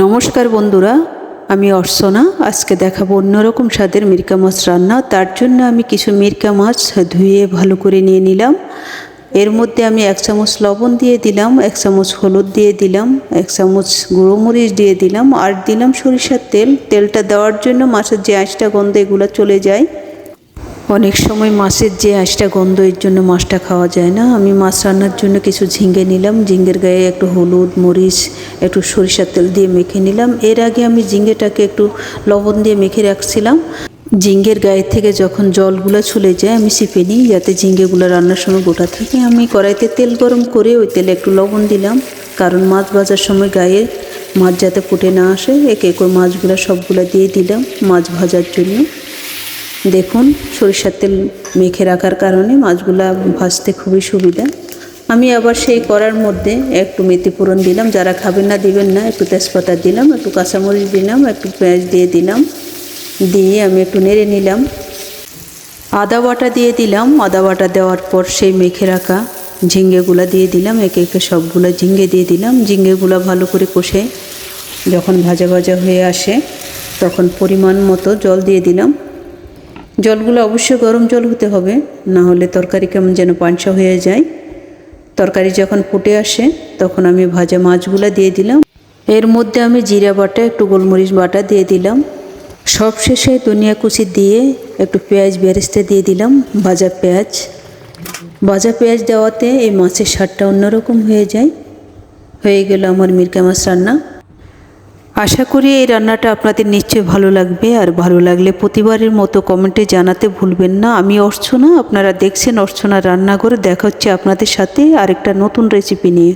নমস্কার বন্ধুরা, আমি অর্চনা। আজকে দেখাবো অন্যরকম স্বাদের মিরকা মাছ রান্না। তার জন্য আমি কিছু মিরকা মাছ ধুয়ে ভালো করে নিয়ে নিলাম। এর মধ্যে আমি এক চামচ লবণ দিয়ে দিলাম, এক চামচ হলুদ দিয়ে দিলাম, এক চামচ গুঁড়ো মরিচ দিয়ে দিলাম, আর দিলাম সরিষার তেল। তেলটা দেওয়ার জন্য মাছের যে আঁচটা গন্ধ, এগুলো চলে যায়। অনেক সময় মাছের যে আঁশটা গন্ধ, এর জন্য মাছটা খাওয়া যায় না। আমি মাছ রান্নার জন্য কিছু ঝিঙ্গে নিলাম। ঝিঙ্গের গায়ে একটু হলুদ, মরিচ একটু সরিষার তেল দিয়ে মেখে নিলাম। এর আগে আমি ঝিঙ্গেটাকে একটু লবণ দিয়ে মেখে রাখছিলাম। ঝিঙ্গের গায়ে থেকে যখন জলগুলো চলে যায়, আমি চিপে নিই যাতে ঝিঙ্গেগুলো রান্নার সময় গোটা থাকে। আমি কড়াইতে তেল গরম করে ওই তেলে একটু লবণ দিলাম, কারণ মাছ ভাজার সময় গায়ে মাছ যাতে ফুটে না আসে, একে করে মাছগুলো সবগুলো দিয়ে দিলাম মাছ ভাজার জন্য। দেখুন, সরিষার তেল মেখে রাখার কারণে মাছগুলা ভাজতে খুবই সুবিধা। আমি আবার সেই করার মধ্যে একটু মেথি ফোড়ন দিলাম, যারা খাবেন না দিবেন না, একটু তেজপাতা দিলাম, একটু কাঁচামরিচ দিলাম, একটু পেঁয়াজ দিয়ে দিলাম, দিয়ে আমি একটু নেড়ে নিলাম। আদা বাটা দিয়ে দিলাম, আদা বাটা দেওয়ার পর সেই মেখে রাখা ঝিঙ্গেগুলা দিয়ে দিলাম, একে একে সবগুলো ঝিঙ্গে দিয়ে দিলাম। ঝিঙ্গেগুলো ভালো করে কষে যখন ভাজা ভাজা হয়ে আসে, তখন পরিমাণ মতো জল দিয়ে দিলাম। জলগুলো অবশ্যই গরম জল হতে হবে, না হলে তরকারি কেমন যেন পাঞ্চা হয়ে যায়। তরকারি যখন ফুটে আসে, তখন আমি ভাজা মাছগুলো দিয়ে দিলাম। এর মধ্যে আমি জিরা বাটা, একটু গোলমরিচ বাটা দিয়ে দিলাম। সব শেষে ধনিয়া কুচি দিয়ে একটু পেঁয়াজ বেরেস্তে দিয়ে দিলাম, ভাজা পেঁয়াজ। ভাজা পেঁয়াজ দেওয়াতে এই মাছের স্বাদটা অন্যরকম হয়ে যায়। হয়ে গেল আমার মিরকা মাছ রান্না। আশা করি এই রান্নাটা আপনাদের নিশ্চয়ই ভালো লাগবে আর ভালো লাগলে প্রতিবারের মতো কমেন্টে জানাতে ভুলবেন না। আমি অর্চনা, আপনারা দেখছেন অর্চনা রান্নাঘর। দেখা হচ্ছে আপনাদের সাথে আরেকটা নতুন রেসিপি নিয়ে।